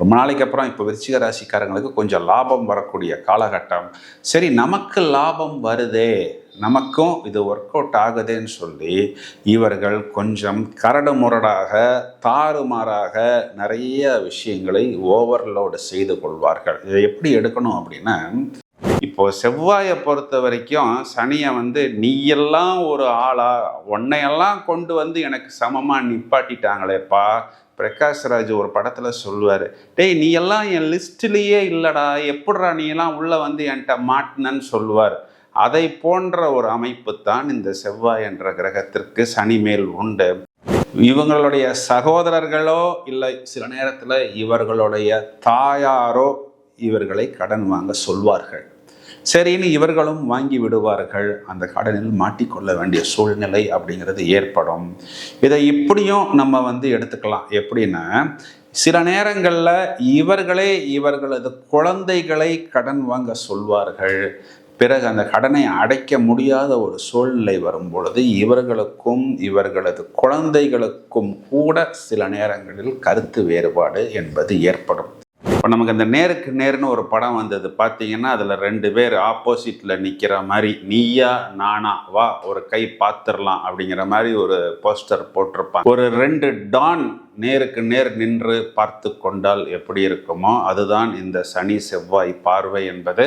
ரொம்ப நாளைக்கு அப்புறம் இப்போ விருச்சிக ராசிக்காரங்களுக்கு கொஞ்சம் லாபம் வரக்கூடிய காலகட்டம். சரி நமக்கு லாபம் வருதே. நமக்கும் இது ஒர்க் அவுட் ஆகுதுன்னு சொல்லி இவர்கள் கொஞ்சம் கரடு முரடாக தாறுமாறாக நிறைய விஷயங்களை ஓவர்லோடு செய்து கொள்வார்கள். இதை எப்படி எடுக்கணும் அப்படின்னா இப்போ செவ்வாயை பொறுத்த வரைக்கும் சனியை வந்து நீயெல்லாம் ஒரு ஆளா உன்னையெல்லாம் கொண்டு வந்து எனக்கு சமமாக நிப்பாட்டிட்டாங்களேப்பா பிரகாஷ் ராஜ் ஒரு படத்தில் சொல்லுவார் டேய் நீ எல்லாம் என் லிஸ்ட்லேயே இல்லைடா எப்படிடா நீ எல்லாம் உள்ளே வந்து என்கிட்ட மாட்டினன்னு சொல்லுவார்? அதை போன்ற ஒரு அமைப்பு தான் இந்த செவ்வாய் என்ற கிரகத்திற்கு சனி மேல் உண்டு. இவங்களுடைய சகோதரர்களோ இல்லை சில நேரத்தில் இவர்களுடைய தாயாரோ இவர்களை கடன் வாங்க சொல்வார்கள். சரின்னு இவர்களும் வாங்கி விடுவார்கள். அந்த கடனில் மாட்டிக்கொள்ள வேண்டிய சூழ்நிலை அப்படிங்கிறது ஏற்படும். இதை இப்படியும் நம்ம வந்து எடுத்துக்கலாம். எப்படின்னா சில நேரங்களில் இவர்களே இவர்களது குழந்தைகளை கடன் வாங்க சொல்வார்கள். பிறகு அந்த கடனை அடைக்க முடியாத ஒரு சூழ்நிலை வரும் பொழுது இவர்களுக்கும் இவர்களது குழந்தைகளுக்கும் கூட சில நேரங்களில் கருத்து வேறுபாடு என்பது ஏற்படும். இப்போ நமக்கு அந்த நேருக்கு நேர்னு ஒரு படம் வந்தது. பார்த்தீங்கன்னா அதில் ரெண்டு பேர் ஆப்போசிட்டில் நிற்கிற மாதிரி நீயா நானா வா ஒரு கை பார்த்துடலாம் அப்படிங்கிற மாதிரி ஒரு போஸ்டர் போட்டிருப்பாங்க. ஒரு ரெண்டு டான் நேருக்கு நேர் நின்று பார்த்து கொண்டால் எப்படி இருக்குமோ அதுதான் இந்த சனி செவ்வாய் பார்வை என்பது.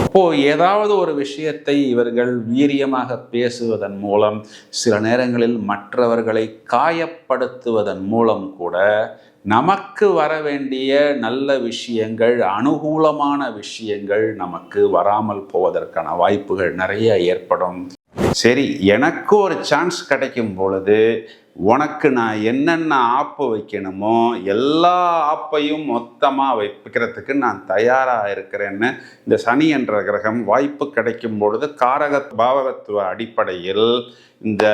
இப்போ ஏதாவது ஒரு விஷயத்தை இவர்கள் வீரியமாக பேசுவதன் மூலம் சில நேரங்களில் மற்றவர்களை காயப்படுத்துவதன் மூலம் கூட நமக்கு வர வேண்டிய நல்ல விஷயங்கள் அனுகூலமான விஷயங்கள் நமக்கு வராமல் போவதற்கான வாய்ப்புகள் நிறைய ஏற்படும். சரி எனக்கு ஒரு சான்ஸ் கிடைக்கும் பொழுது உனக்கு நான் என்னென்ன ஆப்பு வைக்கணுமோ எல்லா ஆப்பையும் மொத்தமாக வைக்கிறதுக்கு நான் தயாராக இருக்கிறேன்னு இந்த சனி என்ற கிரகம் வாய்ப்பு கிடைக்கும் பொழுது காரக பாவகத்துவ அடிப்படையில் இந்த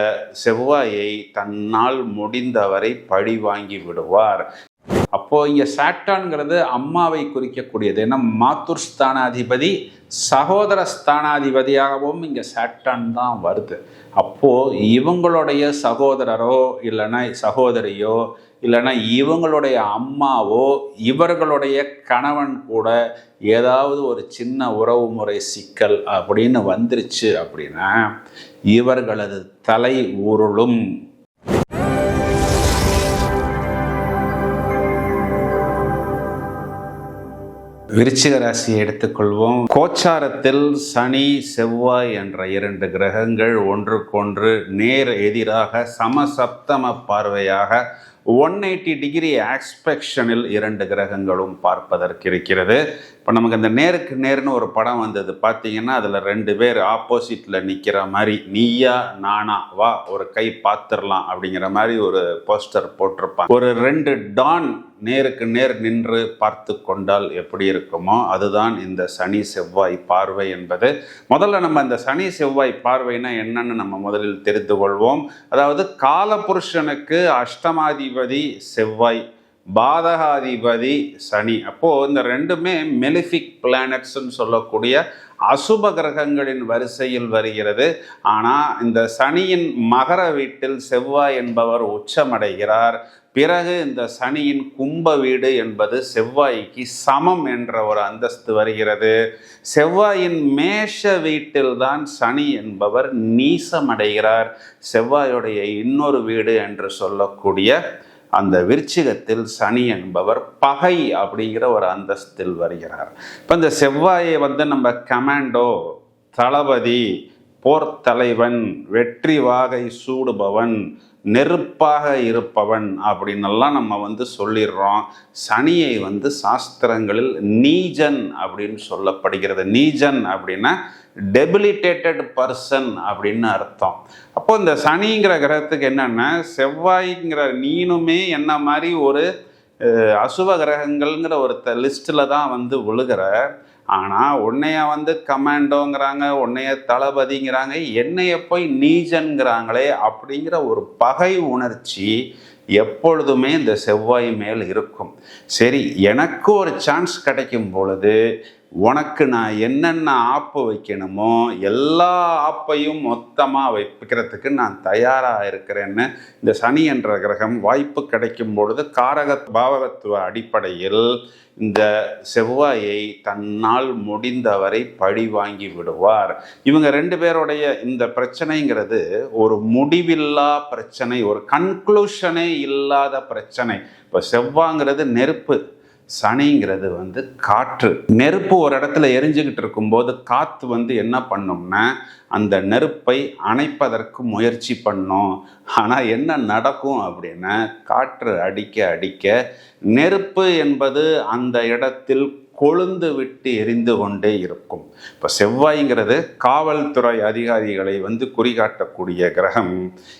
செவ்வாயை தன்னால் முடிந்தவரை பழி வாங்கி விடுவார். அப்போது இங்கே சாட்டான்ங்கிறது அம்மாவை குறிக்கக்கூடியது. ஏன்னா மாத்துர் ஸ்தானாதிபதி சகோதர ஸ்தானாதிபதியாகவும் இங்கே சாட்டான் தான் வருது. அப்போது இவங்களுடைய சகோதரரோ இல்லைன்னா சகோதரியோ இல்லைன்னா இவங்களுடைய அம்மாவோ இவர்களுடைய கணவன் கூட ஏதாவது ஒரு சின்ன உறவு முறை சிக்கல் அப்படின்னு வந்துருச்சு அப்படின்னா இவர்களது தலை உருளும் விருச்சிக ராசியை எடுத்துக்கொள்வோம். கோச்சாரத்தில் சனி செவ்வாய் என்ற இரண்டு கிரகங்கள் ஒன்றுக்கொன்று நேர் எதிராக சமசப்தம பார்வையாக ஒன் எயிட்டி டிகிரி ஆக்ஸ்பெக்ஷனில் இரண்டு கிரகங்களும் பார்ப்பதற்கு இருக்கிறது. இப்போ நமக்கு அந்த நேருக்கு நேர்னு ஒரு படம் வந்தது. பார்த்தீங்கன்னா அதில் ரெண்டு பேர் ஆப்போசிட்டில் நிற்கிற மாதிரி நீயா நானா வா ஒரு கை பார்த்துடலாம் அப்படிங்கிற மாதிரி ஒரு போஸ்டர் போட்டிருப்பாங்க. ஒரு ரெண்டு டான் நேருக்கு நேர் நின்று பார்த்து கொண்டால் எப்படி இருக்குமோ அதுதான் இந்த சனி செவ்வாய் பார்வை என்பது. முதல்ல நம்ம இந்த சனி செவ்வாய் பார்வைனா என்னன்னு நம்ம முதலில் தெரிந்து கொள்வோம். அதாவது காலபுருஷனுக்கு அஷ்டமாதிபதி செவ்வாய் பாதகாதிபதி சனி. அப்போது இந்த ரெண்டுமே மெலிஃபிக் பிளானட்ஸ்ன்னு சொல்லக்கூடிய அசுப கிரகங்களின் வரிசையில் வருகிறது. ஆனால் இந்த சனியின் மகர வீட்டில் செவ்வாய் என்பவர் உச்சமடைகிறார். பிறகு இந்த சனியின் கும்ப வீடு என்பது செவ்வாய்க்கு சமம் என்ற ஒரு அந்தஸ்து வருகிறது. செவ்வாயின் மேஷ வீட்டில்தான் சனி என்பவர் நீசமடைகிறார். செவ்வாயுடைய இன்னொரு வீடு என்று சொல்லக்கூடிய அந்த விருச்சிகத்தில் சனி என்பவர் பகை அப்படிங்கிற ஒரு அந்தஸ்தில் வருகிறார். இப்போ இந்த செவ்வாயை வந்து நம்ம கமாண்டோ தளபதி போர்த்தலைவன் வெற்றி வாகை சூடுபவன் நெருப்பாக இருப்பவன் அப்படின்னெல்லாம் நம்ம வந்து சொல்லிடுறோம். சனியை வந்து சாஸ்திரங்களில் நீஜன் அப்படின்னு சொல்லப்படுகிறது. நீஜன் அப்படின்னா டெபிலிட்டேட்டட் பர்சன் அப்படின்னு அர்த்தம். அப்போ இந்த சனிங்கிற கிரகத்துக்கு என்னென்னா செவ்வாய்ங்கிற நீனுமே என்ன மாதிரி ஒரு அசுவ கிரகங்கள்ங்கிற ஒரு லிஸ்ட்டில் தான் வந்து விழுகிற. ஆனால் உன்னைய வந்து கமாண்டோங்கிறாங்க உன்னைய தளபதிங்கிறாங்க என்னைய போய் நீஜன்கிறாங்களே அப்படிங்கிற ஒரு பகை உணர்ச்சி எப்பொழுதுமே இந்த செவ்வாய் மேல் இருக்கும். சரி எனக்கு ஒரு சான்ஸ் கிடைக்கும் பொழுது உனக்கு நான் என்னென்ன ஆப்பு வைக்கணுமோ எல்லா ஆப்பையும் மொத்தமாக வைக்கிறதுக்கு நான் தயாராக இருக்கிறேன்னு இந்த சனி என்ற கிரகம் வாய்ப்பு கிடைக்கும் பொழுது காரக பாவகத்துவ அடிப்படையில் இந்த செவ்வாயை தன்னால் முடிந்தவரை பழி வாங்கி விடுவார். இவங்க ரெண்டு பேருடைய இந்த பிரச்சனைங்கிறது ஒரு முடிவில்லா பிரச்சனை ஒரு கன்க்ளூஷனே இல்லாத பிரச்சனை. இப்போ செவ்வாங்கிறது நெருப்பு. சனிங்கிறது வந்து காற்று. நெருப்பு ஒரு இடத்துல எரிஞ்சுக்கிட்டு இருக்கும்போது காற்று வந்து என்ன பண்ணும்னா அந்த நெருப்பை அணைப்பதற்கு முயற்சி பண்ணும். ஆனால் என்ன நடக்கும் அப்படின்னா காற்று அடிக்க அடிக்க நெருப்பு என்பது அந்த இடத்தில் கொழுந்து விட்டு எரிந்து கொண்டே இருக்கும். இப்போ செவ்வாய்ங்கிறது காவல்துறை அதிகாரிகளை வந்து குறிகாட்டக்கூடிய கிரகம்.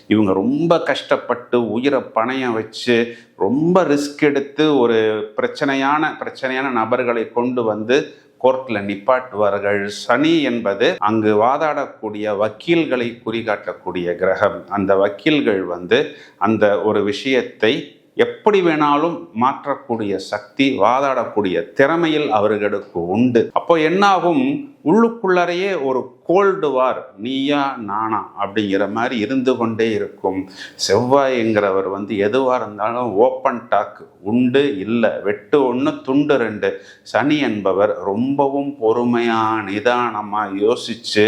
இவங்க ரொம்ப கஷ்டப்பட்டு உயிரை பணையம் வச்சு ரொம்ப ரிஸ்க் எடுத்து ஒரு பிரச்சனையான பிரச்சனையான நபர்களை கொண்டு வந்து கோர்ட்டில் நிப்பாட்டுவார்கள். சனி என்பது அங்கு வாதாடக்கூடிய வக்கீல்களை குறிகாட்டக்கூடிய கிரகம். அந்த வக்கீல்கள் வந்து அந்த ஒரு விஷயத்தை எப்படி வேணாலும் மாற்றக்கூடிய சக்தி வாதாடக்கூடிய திறமையில் அவர்களுக்கு உண்டு. அப்போ என்னாகும்? உள்ளுக்குள்ளறையே ஒரு கோல்டு வார் நீயா நானா அப்படிங்கிற மாதிரி இருந்து கொண்டே இருக்கும். செவ்வாய்ங்கிறவர் வந்து எதுவாக இருந்தாலும் ஓப்பன் டாக் உண்டு இல்லை வெட்டு ஒன்று துண்டு ரெண்டு. சனி என்பவர் ரொம்பவும் பொறுமையாக நிதானமாக யோசித்து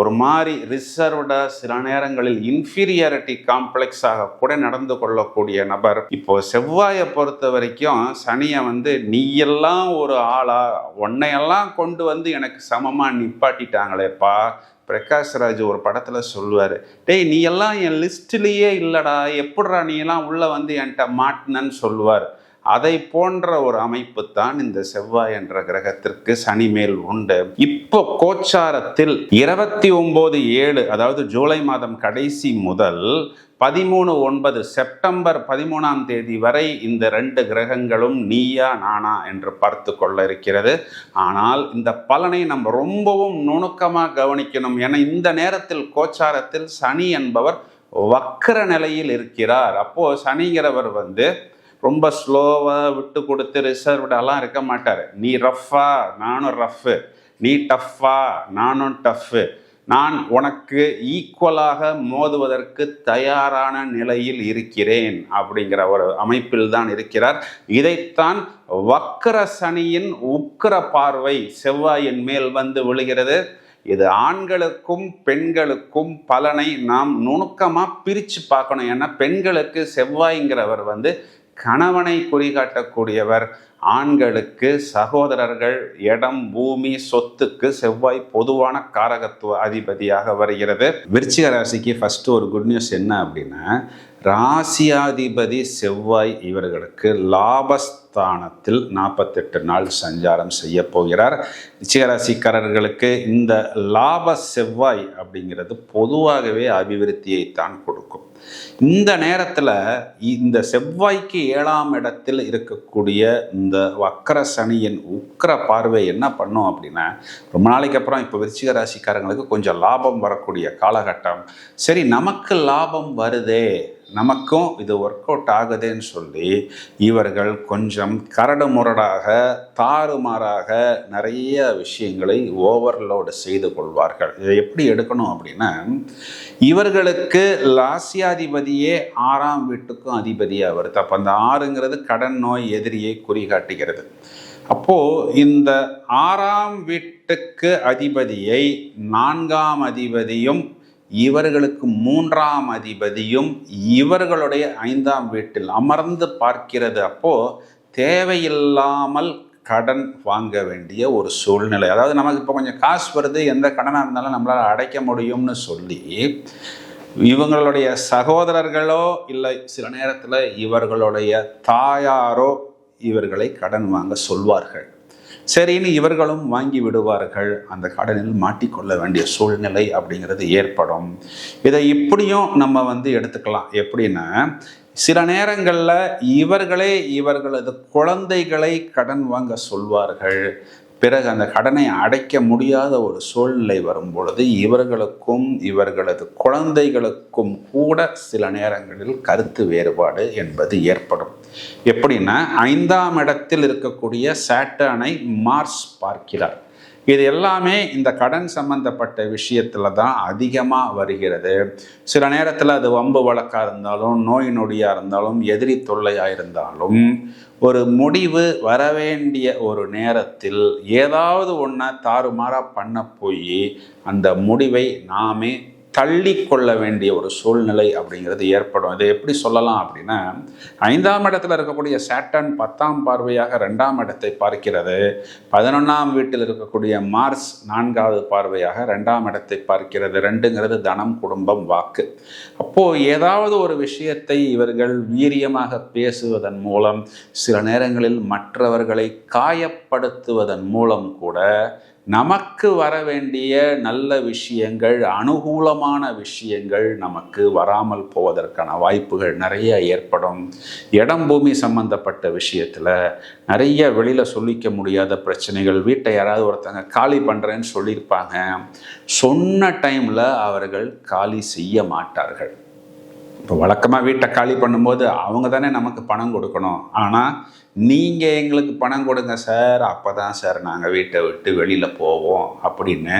ஒரு மாதிரி ரிசர்வ்டாக சில நேரங்களில் இன்ஃபீரியாரிட்டி காம்ப்ளெக்ஸாக கூட நடந்து கொள்ளக்கூடிய நபர். இப்போது செவ்வாயை பொறுத்த வரைக்கும் சனியை வந்து நீயெல்லாம் ஒரு ஆளா உன்னையெல்லாம் கொண்டு வந்து எனக்கு சமமாக நிப்பாட்டிட்டாங்களேப்பா. பிரகாஷ்ராஜ் ஒரு படத்தில் சொல்லுவார் டேய் நீ எல்லாம் என் லிஸ்ட்லேயே இல்லைடா. எப்படிடா நீ எல்லாம் உள்ளே வந்து என்கிட்ட மாட்டினன்னு சொல்லுவார். அதை போன்ற ஒரு அமைப்பு தான் இந்த செவ்வாய் என்ற கிரகத்திற்கு சனி மேல் உண்டு. இப்போ கோச்சாரத்தில் இருபத்தி ஒன்பது ஏழு அதாவது ஜூலை மாதம் கடைசி முதல் பதிமூணு ஒன்பது செப்டம்பர் பதிமூணாம் தேதி வரை இந்த ரெண்டு கிரகங்களும் நீயா நானா என்று பார்த்து கொள்ள இருக்கிறது. ஆனால் இந்த பலனை நம்ம ரொம்பவும் நுணுக்கமாக கவனிக்கணும். என இந்த நேரத்தில் கோச்சாரத்தில் சனி என்பவர் வக்கர நிலையில் இருக்கிறார். அப்போ சனிங்கிறவர் வந்து ரொம்ப ஸ்லோவாக விட்டு கொடுத்து ரிசர்வ்டெல்லாம் இருக்க மாட்டார். நீ ரஃப்பா நானும் ரஃப்பு நீ டஃப்பா நானும் டஃப்பு நான் உனக்கு ஈக்குவலாக மோதுவதற்கு தயாரான நிலையில் இருக்கிறேன் அப்படிங்கிற ஒரு அமைப்பில் தான் இருக்கிறார். இதைத்தான் வக்கர சனியின் உக்கர பார்வை செவ்வாயின் மேல் வந்து விழுகிறது. இது ஆண்களுக்கும் பெண்களுக்கும் பலனை நாம் நுணுக்கமாக பிரித்து பார்க்கணும். ஏன்னா பெண்களுக்கு செவ்வாய்ங்கிறவர் வந்து கணவனை குறிகாட்டக்கூடியவர் ஆண்களுக்கு சகோதரர்கள் இடம் பூமி சொத்துக்கு செவ்வாய் பொதுவான காரகத்துவ அதிபதியாக வருகிறது. விருச்சிக ராசிக்கு ஃபர்ஸ்ட் ஒரு குட் நியூஸ் என்ன அப்படின்னா ராசியாதிபதி செவ்வாய் இவர்களுக்கு லாபஸ்தானத்தில் நாற்பத்தெட்டு நாள் சஞ்சாரம் செய்ய போகிறார். ரிச்சிகராசிக்காரர்களுக்கு இந்த லாப செவ்வாய் அப்படிங்கிறது பொதுவாகவே அபிவிருத்தியை தான் கொடுக்கும். இந்த நேரத்தில் இந்த செவ்வாய்க்கு ஏழாம் இடத்தில் இருக்கக்கூடிய இந்த வக்கர சனியின் உக்கர பார்வை என்ன பண்ணும் அப்படின்னா ரொம்ப நாளைக்கு அப்புறம் இப்போ விருச்சிக ராசிக்காரங்களுக்கு கொஞ்சம் லாபம் வரக்கூடிய காலகட்டம். சரி நமக்கு லாபம் வருதே நமக்கும் இது ஒர்க் அவுட் ஆகுதுன்னு சொல்லி இவர்கள் கொஞ்சம் கரடு முரடாக தாறுமாறாக நிறைய விஷயங்களை ஓவர்லோடு செய்து கொள்வார்கள். இதை எப்படி எடுக்கணும் அப்படின்னா இவர்களுக்கு லாசியாதிபதியே ஆறாம் வீட்டுக்கும் அதிபதியாக வருது. அப்போ அந்த ஆறுங்கிறது கடன் நோய் எதிரியை குறிகாட்டுகிறது. அப்போது இந்த ஆறாம் வீட்டுக்கு அதிபதியை நான்காம் அதிபதியும் இவர்களுக்கு மூன்றாம் அதிபதியும் இவர்களுடைய ஐந்தாம் வீட்டில் அமர்ந்து பார்க்கிறது. அப்போ தேவையில்லாமல் கடன் வாங்க வேண்டிய ஒரு சூழ்நிலை. அதாவது நமக்கு இப்போ கொஞ்சம் காசு வருது எந்த கடனாக இருந்தாலும் நம்மளால் அடைக்க முடியும்னு சொல்லி இவங்களுடைய சகோதரர்களோ இல்லை சில நேரத்தில் இவர்களுடைய தாயாரோ இவர்களை கடன் வாங்க சொல்வார்கள். சரின்னு இவர்களும் வாங்கி விடுவார்கள். அந்த கடனில் மாட்டிக்கொள்ள வேண்டிய சூழ்நிலை அப்படிங்கிறது ஏற்படும். இதை இப்படியும் நம்ம வந்து எடுத்துக்கலாம். எப்படின்னா சில நேரங்களில் இவர்களே இவர்களது குழந்தைகளை கடன் வாங்க சொல்வார்கள். பிறகு அந்த கடனை அடைக்க முடியாத ஒரு சூழ்நிலை வரும் பொழுது இவர்களுக்கும் இவர்களது குழந்தைகளுக்கும் கூட சில நேரங்களில் கருத்து வேறுபாடு என்பது ஏற்படும். எப்படின்னா ஐந்தாம் இடத்தில் இருக்கக்கூடிய சாட்டானை மார்ஸ் பார்க்கிறார். இது எல்லாமே இந்த கடன் சம்பந்தப்பட்ட விஷயத்தில் தான் அதிகமாக வருகிறது. சில நேரத்தில் அது வம்பு வழக்காக இருந்தாலும் நோய் நொடியாக இருந்தாலும் எதிரி தொல்லையாக இருந்தாலும் ஒரு முடிவு வரவேண்டிய ஒரு நேரத்தில் ஏதாவது ஒன்றை தாறுமாறாக பண்ண போய் அந்த முடிவை நாமே தள்ளி கொள்ள வேண்டிய ஒரு சூழ்நிலை அப்படிங்கிறது ஏற்படும். இதை எப்படி சொல்லலாம் அப்படின்னா ஐந்தாம் இடத்துல இருக்கக்கூடிய சேட்டன் பத்தாம் பார்வையாக ரெண்டாம் இடத்தை பார்க்கிறது. பதினொன்றாம் வீட்டில் இருக்கக்கூடிய மார்ஸ் நான்காவது பார்வையாக ரெண்டாம் இடத்தை பார்க்கிறது. ரெண்டுங்கிறது தனம் குடும்பம் வாக்கு. அப்போது ஏதாவது ஒரு விஷயத்தை இவர்கள் வீரியமாக பேசுவதன் மூலம் சில நேரங்களில் மற்றவர்களை காயப்படுத்துவதன் மூலம் கூட நமக்கு வர வேண்டிய நல்ல விஷயங்கள் அனுகூலமான விஷயங்கள் நமக்கு வராமல் போவதற்கான வாய்ப்புகள் நிறைய ஏற்படும். இடம் பூமி சம்பந்தப்பட்ட விஷயத்தில் நிறைய வெளியில் சொல்லிக்க முடியாத பிரச்சனைகள் வீட்டை யாராவது ஒருத்தங்க காலி பண்ணுறேன்னு சொல்லியிருப்பாங்க. சொன்ன டைமில் அவர்கள் காலி செய்ய மாட்டார்கள். இப்போ வழக்கமாக வீட்டை காலி பண்ணும்போது அவங்க தானே நமக்கு பணம் கொடுக்கணும். ஆனால் நீங்கள் எங்களுக்கு பணம் கொடுங்க சார். அப்போ தான் சார் நாங்கள் வீட்டை விட்டு வெளியில் போவோம் அப்படின்னு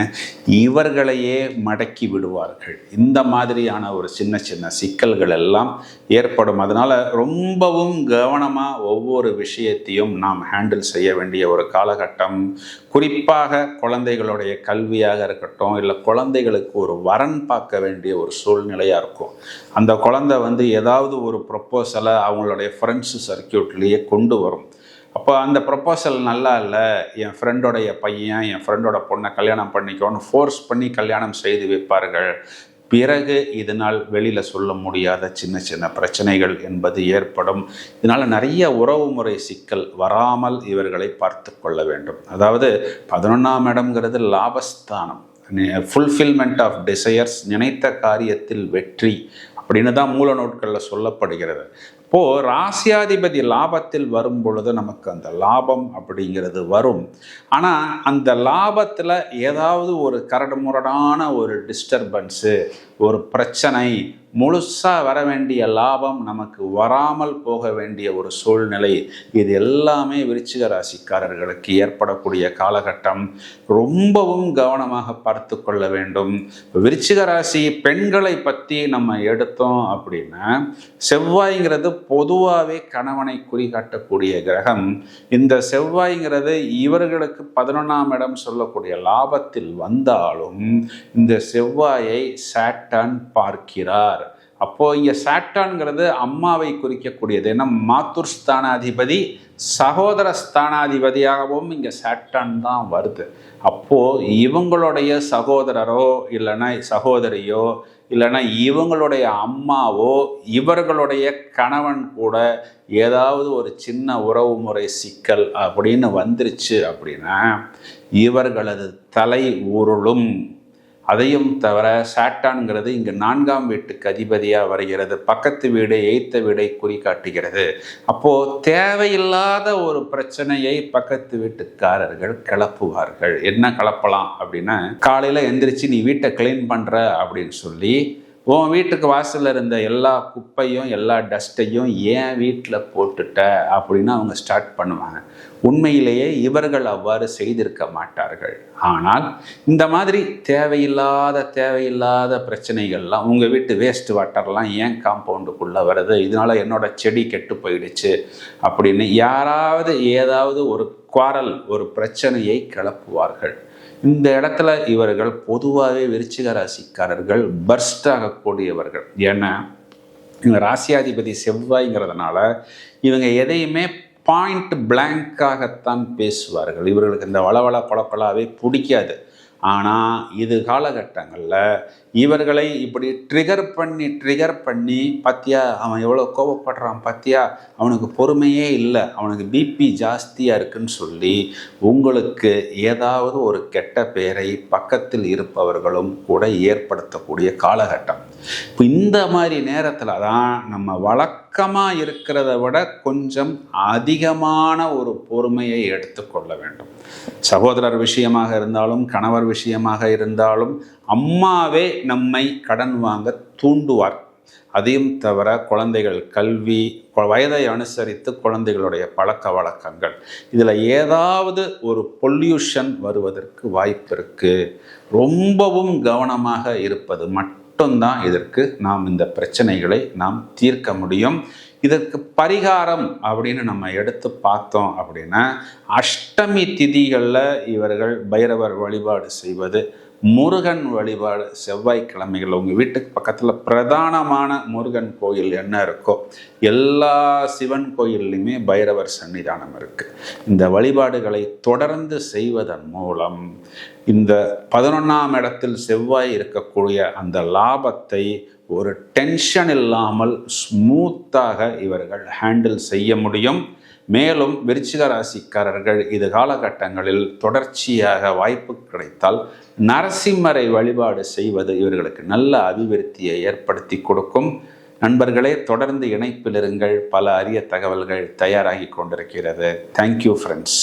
இவர்களையே மடக்கி விடுவார்கள். இந்த மாதிரியான ஒரு சின்ன சின்ன சிக்கல்கள் எல்லாம் ஏற்படும். அதனால் ரொம்பவும் கவனமாக ஒவ்வொரு விஷயத்தையும் நாம் ஹேண்டில் செய்ய வேண்டிய ஒரு காலகட்டம். குறிப்பாக குழந்தைகளுடைய கல்வியாக இருக்கட்டும் இல்லை குழந்தைகளுக்கு ஒரு வரன் பார்க்க வேண்டிய ஒரு சூழ்நிலையாக இருக்கும். அந்த குழந்தை வந்து ஏதாவது ஒரு ப்ரொப்போசலை அவங்களுடைய ஃப்ரெண்ட்ஸு சர்க்கியூட்லேயே கொண்டு வரும். அப்போ அந்த ப்ரொப்போசல் நல்லா இல்லை என் ஃப்ரெண்டோடைய பையன் என் ஃப்ரெண்டோட பொண்ணை கல்யாணம் பண்ணிக்கோன்னு ஃபோர்ஸ் பண்ணி கல்யாணம் செய்து வைப்பார்கள். பிறகு இதனால் வெளியில் சொல்ல முடியாத சின்ன சின்ன பிரச்சனைகள் என்பது ஏற்படும். இதனால் நிறைய உறவுமுறை சிக்கல் வராமல் இவர்களை பார்த்து கொள்ள வேண்டும். அதாவது பதினொன்றாம் இடம்ங்கிறது லாபஸ்தானம். ஃபுல்ஃபில்மெண்ட் ஆஃப் டிசையர்ஸ் நினைத்த காரியத்தில் வெற்றி அப்படின்னு தான் மூல நோட்களில் சொல்லப்படுகிறது. இப்போது ராசியாதிபதி லாபத்தில் வரும் பொழுது நமக்கு அந்த லாபம் அப்படிங்கிறது வரும். ஆனால் அந்த லாபத்தில் ஏதாவது ஒரு கரடுமுரடான ஒரு டிஸ்டர்பன்ஸு ஒரு பிரச்சனை முழுசாக வர வேண்டிய லாபம் நமக்கு வராமல் போக வேண்டிய ஒரு சூழ்நிலை. இது எல்லாமே விருச்சிக ராசிக்காரர்களுக்கு ஏற்படக்கூடிய காலகட்டம். ரொம்பவும் கவனமாக பார்த்து கொள்ள வேண்டும். விருச்சிக ராசி பெண்களை பற்றி நம்ம எடுத்தோம் அப்படின்னா செவ்வாய்ங்கிறது பொதுவாகவே கணவனை குறிகாட்டக்கூடிய கிரகம். இந்த செவ்வாய்ங்கிறது இவர்களுக்கு பதினொன்றாம் இடம் சொல்லக்கூடிய லாபத்தில் வந்தாலும் இந்த செவ்வாயை சாட்டான் பார்க்கிறார். அப்போ இங்க சாட்டான்ங்கிறது அம்மாவை குறிக்கக்கூடியது. ஏன்னா மாத்தூர் ஸ்தானாதிபதி சகோதர ஸ்தானாதிபதியாகவும் இங்க சாட்டான் தான் வருது. அப்போ இவங்களுடைய சகோதரரோ இல்லைன்னா சகோதரியோ இல்லைன்னா இவங்களுடைய அம்மாவோ இவர்களுடைய கணவன் கூட ஏதாவது ஒரு சின்ன உறவு முறை சிக்கல் அப்படின்னு வந்துருச்சு அப்படின்னா இவர்களது தலை உருளும் அதையும் தவிர சாட்டான்ங்கிறது இங்கு நான்காம் வீட்டுக்கு அதிபதியாக வருகிறது. பக்கத்து வீடு எய்த்த வீடை குறிகாட்டுகிறது. அப்போது தேவையில்லாத ஒரு பிரச்சனையை பக்கத்து வீட்டுக்காரர்கள் கிளப்புவார்கள். என்ன கிளப்பலாம் அப்படின்னா காலையில் எந்திரிச்சு நீ வீட்டை க்ளீன் பண்ணுற அப்படின்னு சொல்லி உன் வீட்டுக்கு வாசலில் இருந்த எல்லா குப்பையும் எல்லா டஸ்ட்டையும் ஏன் வீட்டில் போட்டுட்ட? அப்படின்னு அவங்க ஸ்டார்ட் பண்ணுவாங்க. உண்மையிலேயே இவர்கள் அவ்வாறு செய்திருக்க மாட்டார்கள். ஆனால் இந்த மாதிரி தேவையில்லாத தேவையில்லாத பிரச்சனைகள்லாம் உங்கள் வீட்டு வேஸ்ட் வாட்டர்லாம் ஏன் காம்பவுண்டுக்குள்ளே வருது? இதனால் என்னோட செடி கெட்டு போயிடுச்சு. அப்படின்னு யாராவது ஏதாவது ஒரு குவாரல் ஒரு பிரச்சனையை கிளப்புவார்கள். இந்த இடத்துல இவர்கள் பொதுவாகவே விருச்சிக ராசிக்காரர்கள் பர்ஸ்ட் ஆகக்கூடியவர்கள் ஏன்னா இவங்க ராசியாதிபதி செவ்வாய்ங்கிறதுனால இவங்க எதையுமே பாயிண்ட் பிளாங்காகத்தான் பேசுவார்கள். இவர்களுக்கு இந்த வளவள பளபளாவே பிடிக்காது. ஆனால் இது காலகட்டங்களில் இவர்களை இப்படி ட்ரிகர் பண்ணி ட்ரிகர் பண்ணி பத்தியா அவன் எவ்வளோ கோபப்படுறான் பத்தியா அவனுக்கு பொறுமையே இல்லை அவனுக்கு பிபி ஜாஸ்தியாக இருக்குன்னு சொல்லி உங்களுக்கு ஏதாவது ஒரு கெட்ட பெயரை பக்கத்தில் இருப்பவர்களும் கூட ஏற்படுத்தக்கூடிய காலகட்டம். இப்போ இந்த மாதிரி நேரத்தில் தான் நம்ம வழக்கமாக இருக்கிறத விட கொஞ்சம் அதிகமான ஒரு பொறுமையை எடுத்துக்கொள்ள வேண்டும். சகோதரர் விஷயமாக இருந்தாலும் கணவர் விஷயமாக இருந்தாலும் அம்மாவே நம்மை கடன் வாங்க தூண்டுவார். அதையும் தவிர குழந்தைகள் கல்வி வயதை அனுசரித்து குழந்தைகளுடைய பழக்க வழக்கங்கள். இதில் ஏதாவது ஒரு பொல்யூஷன் வருவதற்கு வாய்ப்பு இருக்குது ரொம்பவும் கவனமாக இருப்பது மட்டும் மட்டும்தான் இதற்கு நாம் இந்த பிரச்சனைகளை நாம் தீர்க்க முடியும். இதற்கு பரிகாரம் அப்படின்னு நம்ம எடுத்து பார்த்தோம் அப்படின்னா அஷ்டமி திதிகளில் இவர்கள் பைரவர் வழிபாடு செய்வது முருகன் வழிபாடு செவ்வாய்க்கிழமைகள் உங்கள் வீட்டுக்கு பக்கத்தில் பிரதானமான முருகன் கோயில் என்ன இருக்கோ எல்லா சிவன் கோயில்லையுமே பைரவர் சன்னிதானம் இருக்குது இந்த வழிபாடுகளை தொடர்ந்து செய்வதன் மூலம் இந்த பதினொன்றாம் இடத்தில் செவ்வாய் இருக்கக்கூடிய அந்த லாபத்தை ஒரு டென்ஷன் இல்லாமல் ஸ்மூத்தாக இவர்கள் ஹேண்டில் செய்ய முடியும். மேலும் விருச்சிக ராசிக்காரர்கள் இது காலகட்டங்களில் தொடர்ச்சியாக வாய்ப்பு கிடைத்தால் நரசிம்மரை வழிபாடு செய்வது இவர்களுக்கு நல்ல அபிவிருத்தியை ஏற்படுத்தி கொடுக்கும். நண்பர்களே தொடர்ந்து இணைப்பில் இருங்கள். பல அரிய தகவல்கள் தயாராகி கொண்டிருக்கிறது. Thank you friends